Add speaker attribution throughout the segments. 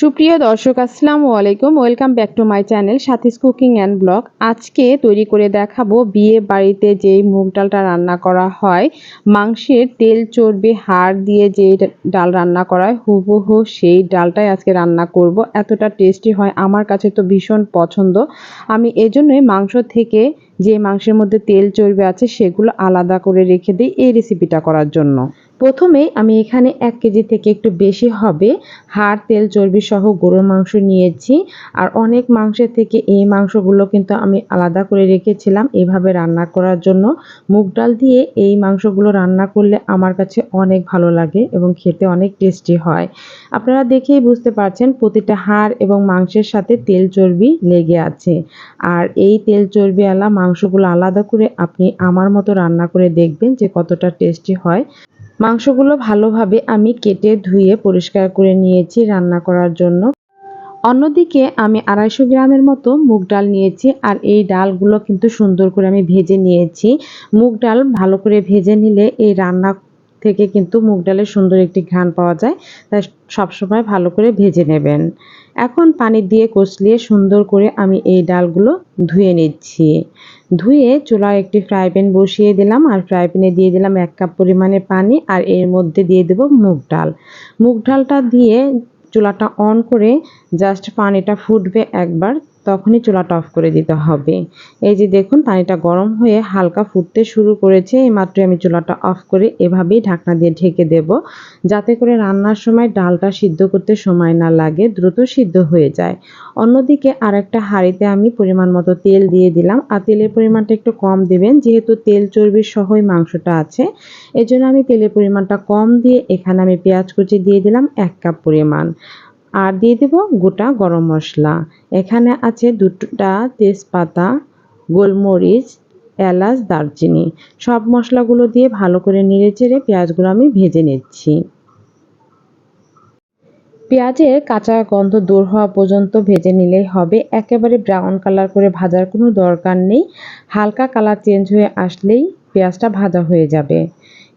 Speaker 1: সুপ্রিয় দর্শক, আসসালামু আলাইকুম। Welcome back to my channel Sathi's cooking and blog. আজকে তৈরি করে দেখাবো বিয়ে বাড়িতে যেই মুগ ডালটা রান্না করা হয়। মাংসের তেল চর্বি, হাড় দিয়ে যে ডাল রান্না করা হয়, হুবহু সেই ডালটাই আজকে রান্না করব। এতটা টেস্টি হয়, আমার কাছে তো ভীষণ পছন্দ। আমি এজন্যই মাংস থেকে যে মাংসের মধ্যে তেল চর্বি আছে সেগুলো আলাদা করে রেখে দিই এই রেসিপিটা করার জন্য। প্রথমে আমি এখানে এক কেজি থেকে একটু বেশি হবে হাড়, তেল, চর্বি সহ গরুর মাংস নিয়েছি। আর অনেক মাংসের থেকে এই মাংসগুলো কিন্তু আমি আলাদা করে রেখেছিলাম এভাবে রান্না করার জন্য। মুগ ডাল দিয়ে এই মাংসগুলো রান্না করলে আমার কাছে অনেক ভালো লাগে এবং খেতে অনেক টেস্টি হয়। আপনারা দেখেই বুঝতে পারছেন প্রতিটা হাড় এবং মাংসের সাথে তেল চর্বি লেগে আছে। আর এই তেল চর্বিওয়ালা মাংসগুলো আলাদা করে আপনি আমার মতো রান্না করে দেখবেন যে কতটা টেস্টি হয়। মাংসগুলো ভালোভাবে আমি কেটে ধুয়ে পরিষ্কার করে নিয়েছি রান্না করার জন্য। অন্যদিকে আমি আড়াইশো গ্রামের মতো মুগ ডাল নিয়েছি আর এই ডালগুলো কিন্তু সুন্দর করে আমি ভেজে নিয়েছি। মুগ ডাল ভালো করে ভেজে নিলে এই রান্না থেকে কিন্তু মুগ ডালের সুন্দর একটি ঘ্রাণ পাওয়া যায়। তাই সবসময় ভালো করে ভেজে নেবেন। এখন পানি দিয়ে কষলিয়ে সুন্দর করে আমি এই ডালগুলো ধুয়ে নিচ্ছি। ধুয়ে চুলায় একটি ফ্রাই প্যান বসিয়ে দিলাম আর ফ্রাই প্যানে দিয়ে দিলাম এক কাপ পরিমাণে পানি আর এর মধ্যে দিয়ে দেব মুগ ডাল। মুগ ডালটা দিয়ে চুলাটা অন করে জাস্ট পানিটা ফুটবে একবার, তখনই চুলাটা অফ করে দিতে হবে। এই যে দেখুন, পানিটা গরম হয়ে হালকা ফুটতে শুরু করেছে। এই মাত্রই আমি চুলাটা অফ করে এভাবেই ঢাকনা দিয়ে ঢেকে দেব, যাতে করে রান্নার সময় ডালটা সিদ্ধ করতে সময় না লাগে, দ্রুত সিদ্ধ হয়ে যায়। অন্যদিকে আরেকটা হাঁড়িতে আমি পরিমাণ মতো তেল দিয়ে দিলাম। আর তেলের পরিমাণটা একটু কম দেবেন, যেহেতু তেল চর্বির সহই মাংসটা আছে। এজন্য আমি তেলের পরিমাণটা কম দিয়ে এখানে আমি পেঁয়াজ কুচি দিয়ে দিলাম, এক কাপ পরিমাণ। আর দিয়ে দেব গোটা গরম মশলা। এখানে আছে দুটা তেজপাতা, গোলমরিচ, এলাচ, দারচিনি। সব মশলাগুলো দিয়ে ভালো করে নেড়ে চেড়ে পেঁয়াজগুলো আমি ভেজে নিচ্ছি। পেঁয়াজের কাঁচা গন্ধ দূর হওয়া পর্যন্ত ভেজে নিলেই হবে। একেবারে ব্রাউন কালার করে ভাজার কোনো দরকার নেই। হালকা কালার চেঞ্জ হয়ে আসলেই পেঁয়াজটা ভাজা হয়ে যাবে।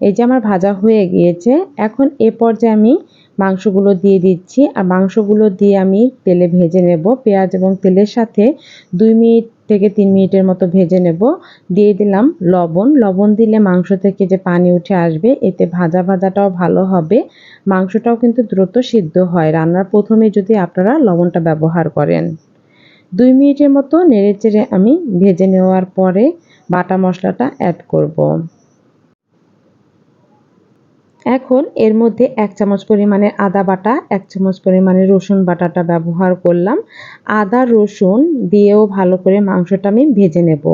Speaker 1: এই যে আমার ভাজা হয়ে গিয়েছে, এখন এ পর্যায়ে আমি মাংসগুলো দিয়ে দিচ্ছি। আর মাংসগুলো দিয়ে আমি তেলে ভেজে নেব। পেঁয়াজ এবং তেলের সাথে দুই মিনিট থেকে তিন মিনিটের মতো ভেজে নেব। দিয়ে দিলাম লবণ। লবণ দিলে মাংস থেকে যে পানি উঠে আসবে, এতে ভাজা ভাজাটাও ভালো হবে। মাংসটাও কিন্তু দ্রুত সিদ্ধ হয়। রান্নার প্রথমে যদি আপনারা লবণটা ব্যবহার করেন। দুই মিনিটের মতো নেড়ে চেড়ে আমি ভেজে নেওয়ার পরে বাটা মশলাটা অ্যাড করব। এখন এর মধ্যে এক চামচ পরিমাণে আদা বাটা, এক চামচ পরিমাণে রসুন বাটাটা ব্যবহার করলাম। আদা, রসুন দিয়েও ভালো করে মাংসটা আমি ভেজে নেব।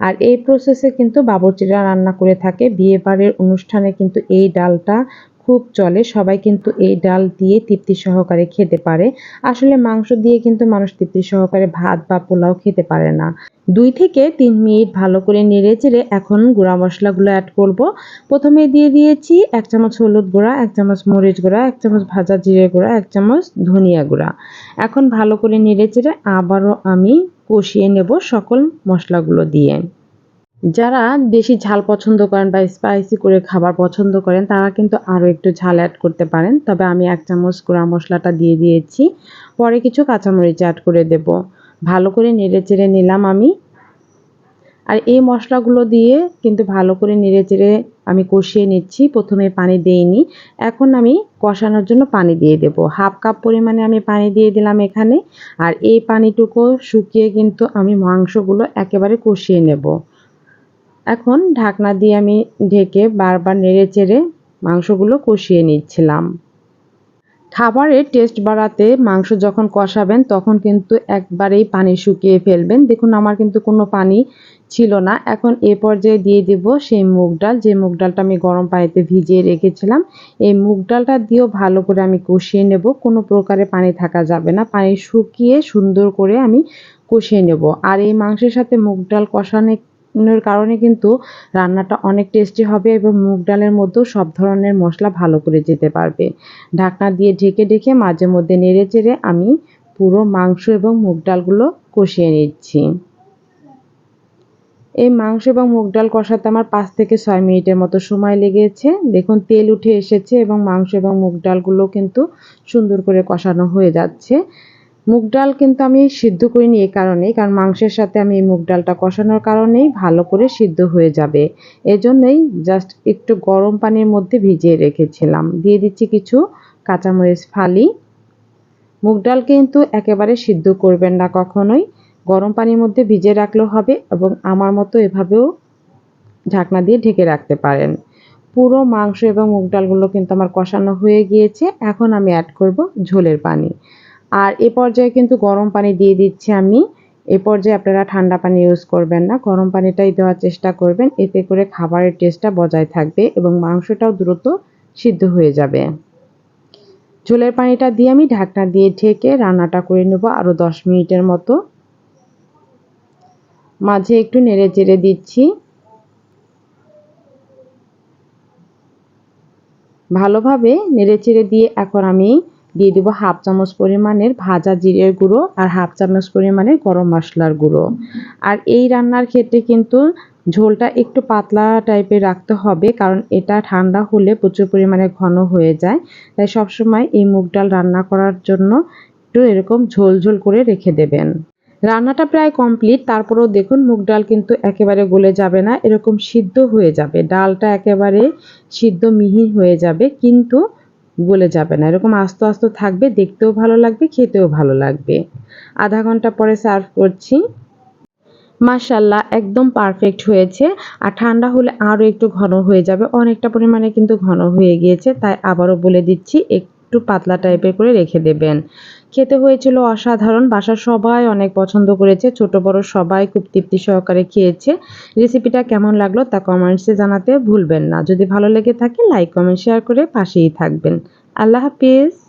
Speaker 1: আর এই প্রসেসে কিন্তু বাবরচিরা রান্না করে থাকে। বিয়ে বাড়ির অনুষ্ঠানে কিন্তু এই ডালটা খুব চলে, সবাই কিন্তু এই ডাল দিয়ে তৃপ্তি সহকারে খেতে পারে। আসলে মাংস দিয়ে কিন্তু মানুষ তৃপ্তি সহকারে ভাত বা পোলাও খেতে পারে না। দুই থেকে তিন মিনিট ভালো করে নেড়ে চেড়ে এখন গুঁড়া মশলাগুলো অ্যাড করব। প্রথমে দিয়ে দিয়েছি এক চামচ হলুদ গুঁড়া, এক চামচ মরিচ গুঁড়া, এক চামচ ভাজা জিরে গুঁড়া, এক চামচ ধনিয়া গুঁড়া। এখন ভালো করে নেড়ে চেড়ে আবারও আমি কষিয়ে নেব সকল মশলাগুলো দিয়ে। যারা বেশি ঝাল পছন্দ করেন বা স্পাইসি করে খাবার পছন্দ করেন, তারা কিন্তু আরও একটু ঝাল অ্যাড করতে পারেন। তবে আমি এক চামচ গুঁড়া মশলাটা দিয়ে দিয়েছি। পরে কিছু কাঁচামরিচ অ্যাড করে দেব। ভালো করে নেড়ে চেড়ে নিলাম আমি। আর এই মশলাগুলো দিয়ে কিন্তু ভালো করে নেড়ে চেড়ে আমি কষিয়ে নিচ্ছি। প্রথমে পানি দিইনি। এখন আমি কষানোর জন্য পানি দিয়ে দেব। হাফ কাপ পরিমাণে আমি পানি দিয়ে দিলাম এখানে। আর এই পানিটুকু শুকিয়ে কিন্তু আমি মাংসগুলো একেবারে কষিয়ে নেব। এখন ঢাকনা দিয়ে আমি ঢেকে বারবার নেড়ে চেড়ে মাংসগুলো কষিয়ে নিচ্ছিলাম। খাবারের টেস্ট বাড়াতে মাংস যখন কষাবেন, তখন কিন্তু একবারেই পানি শুকিয়ে ফেলবেন। দেখুন, আমার কিন্তু কোনো পানি ছিল না। এখন এ পর্যায়ে দিয়ে দেব সেই মুগ ডাল। যে মুগ ডালটা আমি গরম পানিতে ভিজিয়ে রেখেছিলাম, এই মুগ ডালটা দিয়েও ভালো করে আমি কষিয়ে নেব। কোনো প্রকারে পানি থাকা যাবে না। পানি শুকিয়ে সুন্দর করে আমি কষিয়ে নেব। আর এই মাংসের সাথে মুগ ডাল কষানো কারণে কিন্তু রান্নাটা অনেক টেস্টি হবে এবং মুগ ডালের মধ্যেও সব ধরনের মশলা ভালো করে যেতে পারবে। ঢাকনা দিয়ে ঢেকে ঢেকে মাঝে মধ্যে নেড়ে চেড়ে আমি পুরো মাংস এবং মুগ ডালগুলো কষিয়ে নিচ্ছি। এই মাংস এবং মুগ ডাল কষাতে আমার পাঁচ থেকে ছয় মিনিটের মতো সময় লেগেছে। দেখুন, তেল উঠে এসেছে এবং মাংস এবং মুগ ডালগুলো কিন্তু সুন্দর করে কষানো হয়ে যাচ্ছে। মুগ ডাল কিন্তু আমি সিদ্ধ করিনি এই কারণেই, কারণ মাংসের সাথে আমি এই মুগ ডালটা কষানোর কারণেই ভালো করে সিদ্ধ হয়ে যাবে। এজন্যই জাস্ট একটু গরম পানির মধ্যে ভিজিয়ে রেখেছিলাম। দিয়ে দিচ্ছি কিছু কাঁচামরিচ ফালি। মুগ ডাল কিন্তু একেবারে সিদ্ধ করবেন না কখনোই। গরম পানির মধ্যে ভিজিয়ে রাখলেও হবে এবং আমার মতো এভাবেও ঢাকনা দিয়ে ঢেকে রাখতে পারেন। পুরো মাংস এবং মুগ ডালগুলো কিন্তু আমার কষানো হয়ে গিয়েছে। এখন আমি অ্যাড করব ঝোলের পানি। আর এ পর্যায়ে কিন্তু গরম পানি দিয়ে দিচ্ছি আমি। এ পর্যায়ে আপনারা ঠান্ডা পানি ইউজ করবেন না। গরম পানিটাই দেওয়ার চেষ্টা করবেন। এতে করে খাবারের টেস্টটা বজায় থাকবে এবং মাংসটাও দ্রুত সিদ্ধ হয়ে যাবে। ঝোলের পানিটা দিয়ে আমি ঢাকনা দিয়ে ঢেকে রান্নাটা করে নেব আরও দশ মিনিটের মতো। মাঝে একটু নেড়ে চেড়ে দিচ্ছি। ভালোভাবে নেড়ে চেড়ে দিয়ে এখন আমি দিয়ে দেবো হাফ চামচ পরিমাণের ভাজা জিরের গুঁড়ো আর হাফ চামচ পরিমাণের গরম মশলার গুঁড়ো। আর এই রান্নার ক্ষেত্রে কিন্তু ঝোলটা একটু পাতলা টাইপের রাখতে হবে কারণ এটা ঠান্ডা হলে প্রচুর পরিমাণে ঘন হয়ে যায়। তাই সবসময় এই মুগ ডাল রান্না করার জন্য একটু এরকম ঝোল ঝোল করে রেখে দেবেন। রান্নাটা প্রায় কমপ্লিট, তারপরেও দেখুন মুগ ডাল কিন্তু একেবারে গলে যাবে না, এরকম সিদ্ধ হয়ে যাবে। ডালটা একেবারে সিদ্ধ মিহি হয়ে যাবে, কিন্তু গলে যাবে না। এরকম আস্তে আস্তে থাকবে, দেখতেও ভালো লাগবে, খেতেও ভালো লাগবে। আধা ঘণ্টা পরে সার্ভ করছি। মাশাল্লাহ, একদম পারফেক্ট হয়েছে। আর ঠান্ডা হলে আরও একটু ঘন হয়ে যাবে। অনেকটা পরিমাণে কিন্তু ঘন হয়ে গিয়েছে, তাই আবারও বলে দিচ্ছি, একটু পাতলা টাইপের করে রেখে দেবেন। খেতে হয়েছিল অসাধারণ। বাসার সবাই অনেক পছন্দ করেছে। ছোট, বড় সবাই খুব তৃপ্তি সহকারে খেয়েছে। রেসিপিটা কেমন লাগল তা কমেন্টসে জানাতে ভুলবেন না। যদি ভালো লেগে থাকে লাইক কমেন্ট শেয়ার করে পাশেই থাকবেন। আল্লাহ হাফিজ।